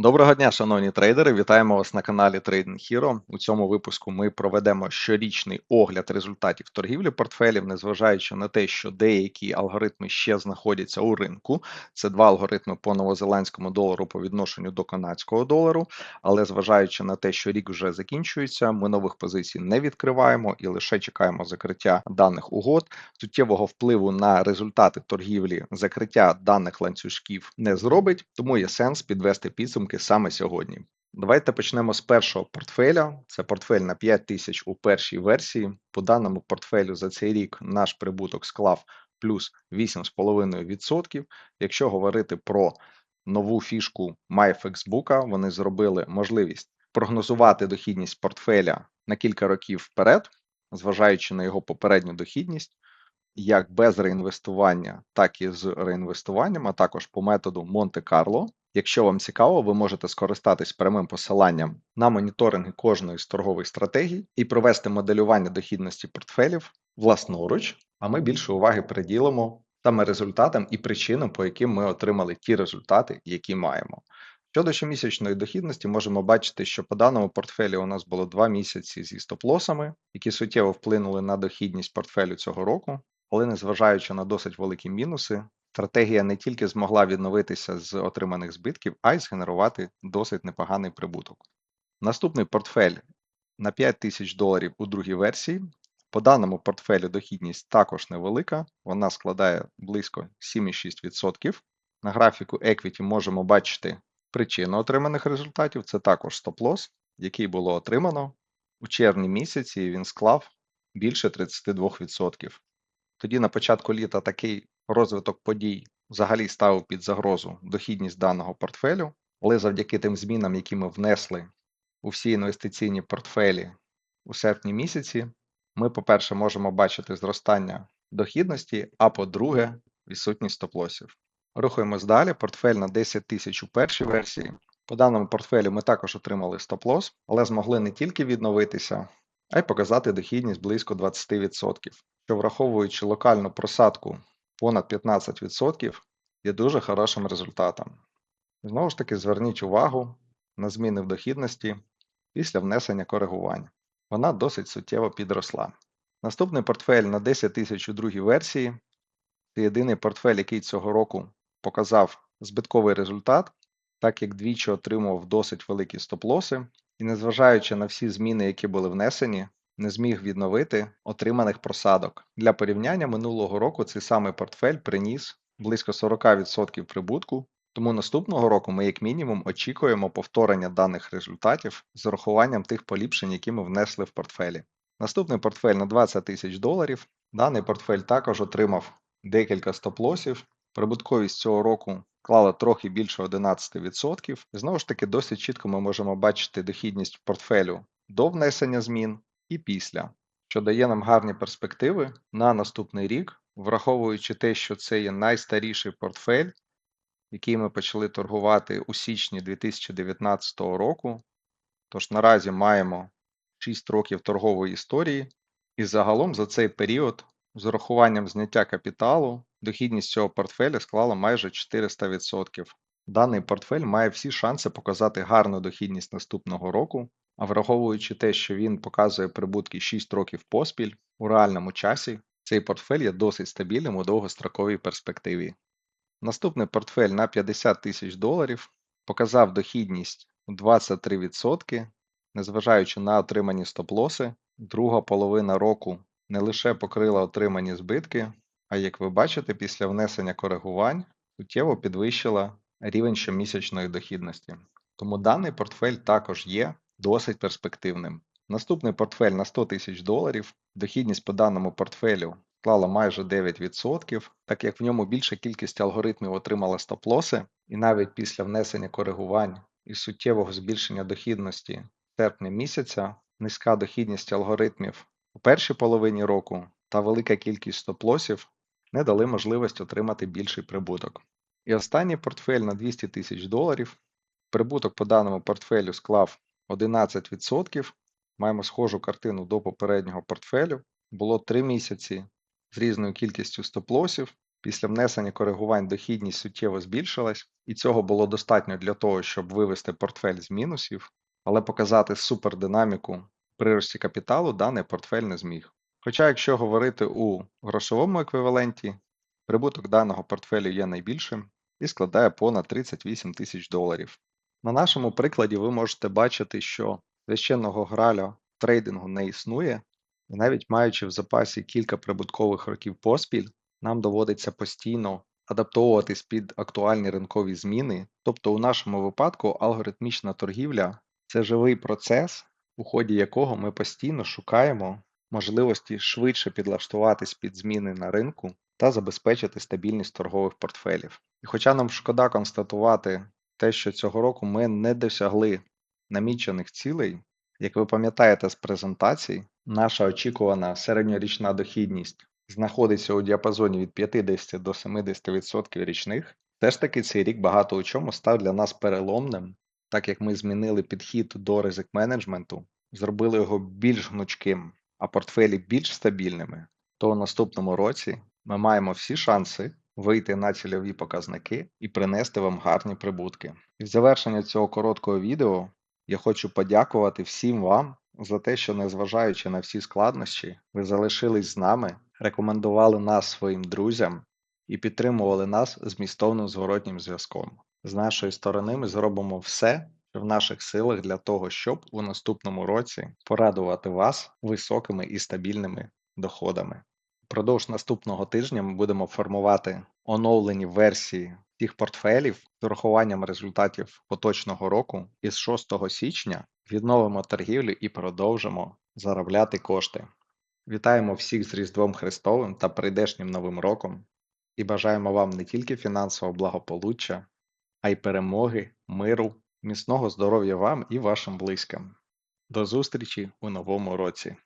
Доброго дня, шановні трейдери! Вітаємо вас на каналі Trading Hero. У цьому випуску ми проведемо щорічний огляд результатів торгівлі портфелів, незважаючи на те, що деякі алгоритми ще знаходяться у ринку. Це два алгоритми по новозеландському долару по відношенню до канадського долару. Але зважаючи на те, що рік вже закінчується, ми нових позицій не відкриваємо і лише чекаємо закриття даних угод. Суттєвого впливу на результати торгівлі закриття даних ланцюжків не зробить, тому є сенс підвести підсумки саме сьогодні. Давайте почнемо з першого портфеля. Це портфель на 5 тисяч у першій версії. По даному портфелю за цей рік наш прибуток склав плюс 8,5%. Якщо говорити про нову фішку MyFXBook, вони зробили можливість прогнозувати дохідність портфеля на кілька років вперед, зважаючи на його попередню дохідність. Як без реінвестування, так і з реінвестуванням, а також по методу Монте-Карло. Якщо вам цікаво, ви можете скористатись прямим посиланням на моніторинги кожної з торгових стратегій і провести моделювання дохідності портфелів власноруч, а ми більше уваги приділимо саме результатам і причинам, по яким ми отримали ті результати, які маємо. Щодо щомісячної дохідності, можемо бачити, що по даному портфелі у нас було два місяці зі стоп-лосами, які суттєво вплинули на дохідність портфелю цього року, але незважаючи на досить великі мінуси, стратегія не тільки змогла відновитися з отриманих збитків, а й згенерувати досить непоганий прибуток. Наступний портфель на 5 тисяч доларів у другій версії. По даному портфелю дохідність також невелика, вона складає близько 7,6%. На графіку Equity можемо бачити причину отриманих результатів. Це також стоп-лосс, який було отримано. У червні місяці він склав більше 32%. Тоді на початку літа такий розвиток подій взагалі ставив під загрозу дохідність даного портфелю, але завдяки тим змінам, які ми внесли у всі інвестиційні портфелі у серпні місяці, ми, по-перше, можемо бачити зростання дохідності, а по-друге, відсутність стоп-лосів. Рухаємось далі. Портфель на 10 тисяч у першій версії. По даному портфелю ми також отримали стоп-лосс, але змогли не тільки відновитися, а й показати дохідність близько 20%, що враховуючи локальну просадку понад 15% є дуже хорошим результатом. Знову ж таки, зверніть увагу на зміни в дохідності після внесення коригувань. Вона досить суттєво підросла. Наступний портфель на 10 тисяч у другій версії це єдиний портфель, який цього року показав збитковий результат, так як двічі отримував досить великі стоп-лоси, і незважаючи на всі зміни, які були внесені, не зміг відновити отриманих просадок. Для порівняння минулого року цей самий портфель приніс близько 40% прибутку, тому наступного року ми, як мінімум, очікуємо повторення даних результатів з урахуванням тих поліпшень, які ми внесли в портфелі. Наступний портфель на 20 тисяч доларів. Даний портфель також отримав декілька стоп-лосів. Прибутковість цього року клала трохи більше 11%. Знову ж таки, досить чітко ми можемо бачити дохідність портфелю до внесення змін і після, що дає нам гарні перспективи на наступний рік, враховуючи те, що це є найстаріший портфель, який ми почали торгувати у січні 2019 року. Тож наразі маємо 6 років торгової історії, і загалом за цей період, з урахуванням зняття капіталу, дохідність цього портфеля склала майже 400%. Даний портфель має всі шанси показати гарну дохідність наступного року, а враховуючи те, що він показує прибутки 6 років поспіль у реальному часі, цей портфель є досить стабільним у довгостроковій перспективі. Наступний портфель на 50 тисяч доларів показав дохідність 23%, незважаючи на отримані стоп-лоси, друга половина року не лише покрила отримані збитки, а як ви бачите, після внесення коригувань суттєво підвищила рівень щомісячної дохідності. Тому даний портфель також є досить перспективним. Наступний портфель на 100 тисяч доларів. Дохідність по даному портфелю склала майже 9%, так як в ньому більша кількість алгоритмів отримала стоп-лоси, і навіть після внесення коригувань і суттєвого збільшення дохідності серпня місяця, низька дохідність алгоритмів у першій половині року та велика кількість стоп-лосів не дали можливість отримати більший прибуток. І останній портфель на 200 тисяч доларів. Прибуток по даному портфелю склав 11%. Маємо схожу картину до попереднього портфелю. Було 3 місяці з різною кількістю стоп-лосів, Після внесення коригувань дохідність суттєво збільшилась, і цього було достатньо для того, щоб вивести портфель з мінусів, але показати супердинаміку при рості капіталу даний портфель не зміг. Хоча, якщо говорити у грошовому еквіваленті, прибуток даного портфелю є найбільшим і складає понад 38 тисяч доларів. На нашому прикладі ви можете бачити, що священного граля трейдингу не існує, і навіть маючи в запасі кілька прибуткових років поспіль, нам доводиться постійно адаптовуватись під актуальні ринкові зміни. Тобто, у нашому випадку алгоритмічна торгівля це живий процес, у ході якого ми постійно шукаємо можливості швидше підлаштуватись під зміни на ринку та забезпечити стабільність торгових портфелів. І хоча нам шкода констатувати те, що цього року ми не досягли намічених цілей, як ви пам'ятаєте з презентацій, наша очікувана середньорічна дохідність знаходиться у діапазоні від 50 до 70% річних, все ж таки цей рік багато у чому став для нас переломним, так як ми змінили підхід до ризик менеджменту, зробили його більш гнучким, а портфелі більш стабільними, то у наступному році ми маємо всі шанси вийти на цільові показники і принести вам гарні прибутки. І в завершення цього короткого відео я хочу подякувати всім вам за те, що, незважаючи на всі складнощі, ви залишились з нами, рекомендували нас своїм друзям і підтримували нас змістовним зворотнім зв'язком. З нашої сторони ми зробимо все, що в наших силах для того, щоб у наступному році порадувати вас високими і стабільними доходами. Продовж наступного тижня ми будемо формувати оновлені версії тих портфелів з урахуванням результатів поточного року і з 6 січня відновимо торгівлю і продовжимо заробляти кошти. Вітаємо всіх з Різдвом Христовим та прийдешнім Новим роком і бажаємо вам не тільки фінансового благополуччя, а й перемоги, миру, міцного здоров'я вам і вашим близьким. До зустрічі у новому році!